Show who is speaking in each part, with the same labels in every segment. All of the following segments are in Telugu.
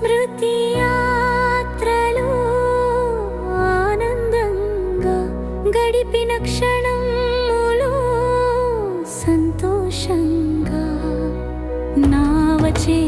Speaker 1: స్మృతి యాత్రలు ఆనందంగా గడిపిన సంతోషంగా నావచే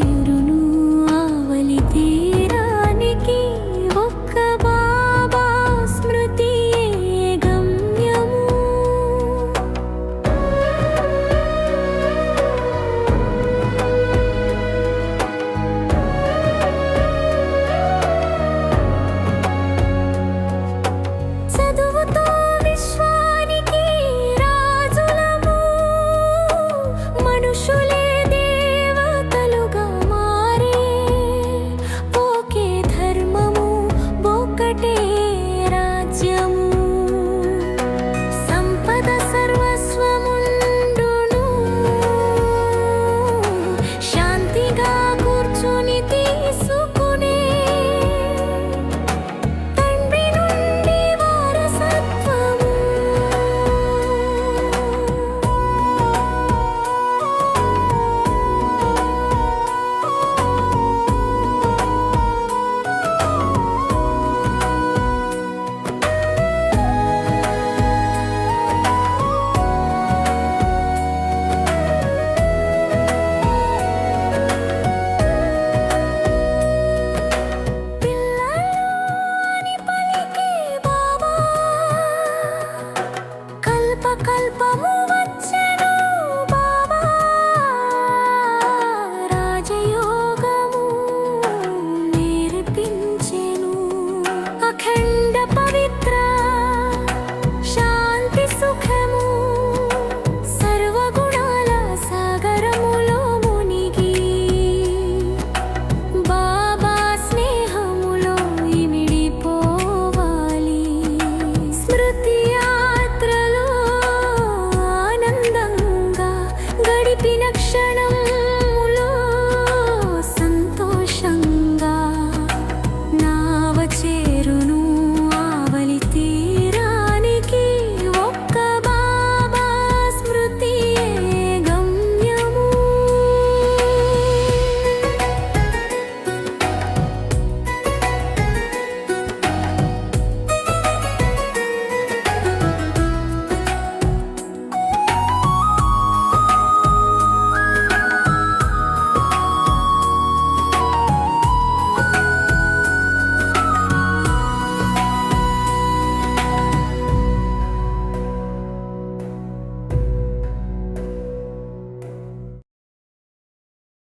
Speaker 1: பிணக்கு